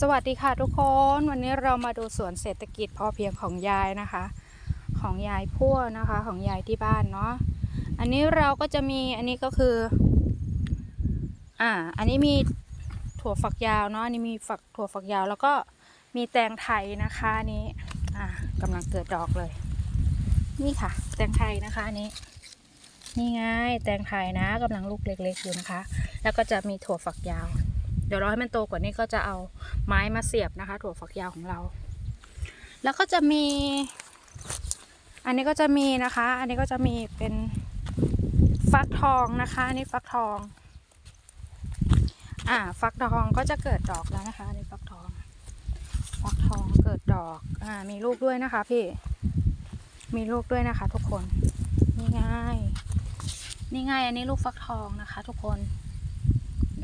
สวัสดีค่ะทุกคนวันนี้เรามาดูสวนเศรษฐกิจพอเพียงของยายนะคะ ของยายพั่วนะคะของยายที่บ้านเนาะอันนี้เราก็จะมีอันนี้ก็คืออ่าอันนี้มีถั่วฝักยาวเนาะอันนี้มีฝักถั่วฝักยาว แล้วก็มีแตงไทยนะคะนนี้อ่ากำลังเกิดดอกเลย นี่ค่ะ แตงไทยนะคะอันนี้นี่ไงแตงไทยนะกำลังลูกเล็กๆอยู่นะคะ แล้วก็จะมีถั่วฝักยาว เดี๋ยวรอให้มันโตกว่านี้ก็จะเอาไม้มาเสียบนะคะ ถั่วฝักยาวของเรา แล้วก็จะมี อันนี้ก็จะมีนะคะ อันนี้ก็จะมีเป็นฟักทองนะคะอันนี้ฟักทอง อ่า ฟักทองก็จะเกิดดอกแล้วนะคะอันนี้ฟักทอง ฟักทองเกิดดอก อ่า มีลูกด้วยนะคะ พี่ มีลูกด้วยนะคะ ทุกคน นี่ไงนี่ไงอันนี้ลูกฟักทองนะคะ ทุกคน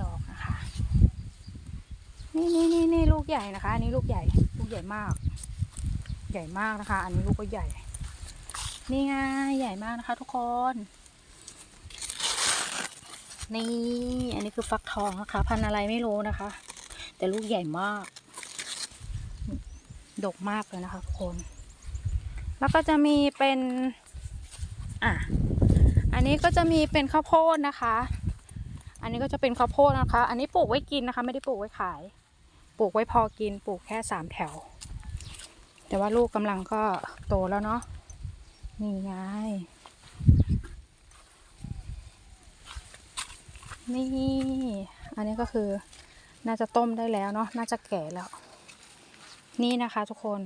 ดอกนะคะ นี่นี่นี่นี่ลูกใหญ่นะคะ อันนี้ลูกใหญ่ ลูกใหญ่มาก ใหญ่มากนะคะ อันนี้ลูกก็ใหญ่ นี่ไงใหญ่มากนะคะ ทุกคน นี่ อันนี้คือฟักทองนะคะ พันธุ์อะไรไม่รู้นะคะ แต่ลูกใหญ่มาก ดกมากเลยนะคะ ทุกคน แล้วก็จะมีเป็น อะ อันนี้ก็จะมีเป็นข้าวโพดนะคะอันนี้ก็จะเป็นข้าวโพดนะคะ อันนี้ปลูกไว้กินนะคะ ไม่ได้ปลูกไว้ขาย ลูกไว้พอกินปลูกแค่สามแถว แต่ว่าลูกกำลังก็โตแล้วเนาะนี่ไงนี่ อันนี้ก็คือน่าจะต้มได้แล้วเนาะน่าจะแก่แล้ว นี่นะคะทุกคน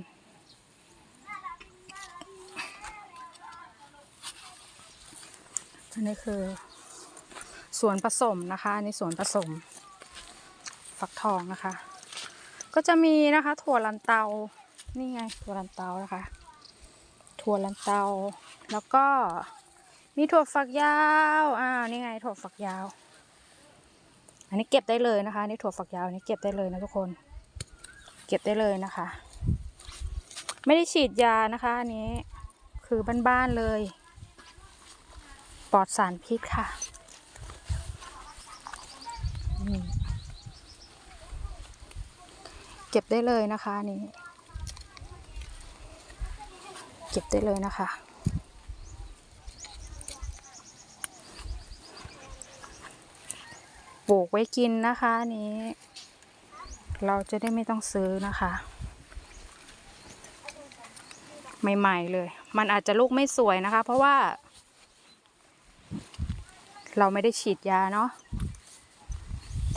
อันนี้คือส่วนผสมนะคะ อันนี้ส่วนผสม ฟักทองนะคะ ก็จะมีนะคะ ถั่วลันเตา นี่ไงถั่วลันเตานะคะ ถั่วลันเตา แล้วก็มีถั่วฝักยาว อ่า นี่ไงถั่วฝักยาว อันนี้เก็บได้เลยนะคะนี่ถั่วฝักยาวนนี้เก็บได้เลยนะทุกคน เก็บได้เลยนะคะ ไม่ได้ฉีดยานะคะอันนี้ คือบ้านๆเลย ปลอดสารพิษค่ะอืมเก็บได้เลยนะคะนนี้เก็บได้เลยนะคะ ปลูกไว้กินนะคะนนี้ เราจะได้ไม่ต้องซื้อนะคะ ใหม่ๆเลย มันอาจจะลูกไม่สวยนะคะ เพราะว่า เราไม่ได้ฉีดยาเนาะ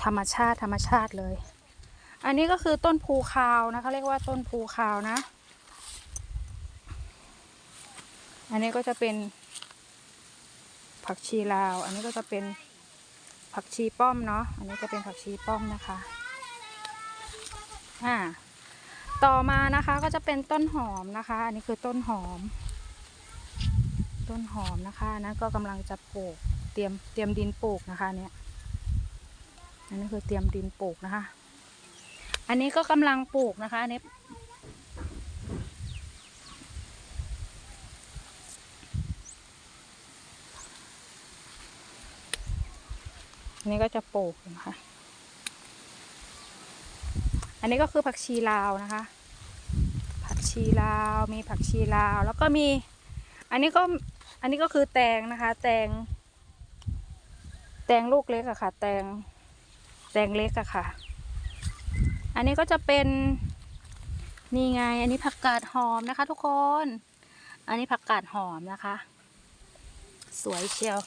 ธรรมชาติธรรมชาติเลย อันนี้ก็คือต้นภูคาวนะคะเรียกว่าต้นภูคาวนะ อันนี้ก็จะเป็นผักชีลาว อันนี้ก็จะเป็นผักชีป้อมเนาะ อันนี้จะเป็นผักชีป้อมนะคะ อ่า ต่อมานะคะก็จะเป็นต้นหอมนะคะ อันนี้คือต้นหอม ต้นหอมนะคะนั้นก็กำลังจะปลูก เตรียมเตรียมดินปลูกนะคะเนี่ย อันนี้คือเตรียมดินปลูกนะคะ อันนี้ก็กำลังปลูกนะคะอันนี้อันนี้ก็จะปลูกนะคะ อันนี้ก็คือผักชีลาวนะคะ ผักชีลาว มีผักชีลาว แล้วก็มี อันนี้ก็ อันนี้ก็คือแตงนะคะ แตง แตงลูกเล็กอะค่ะ แตง แตงเล็กอะค่ะ อันนี้ก็จะเป็นนี่ไง อันนี้ผักกาดหอมนะคะ ทุกคน อันนี้ผักกาดหอมนะคะ สวยเชียว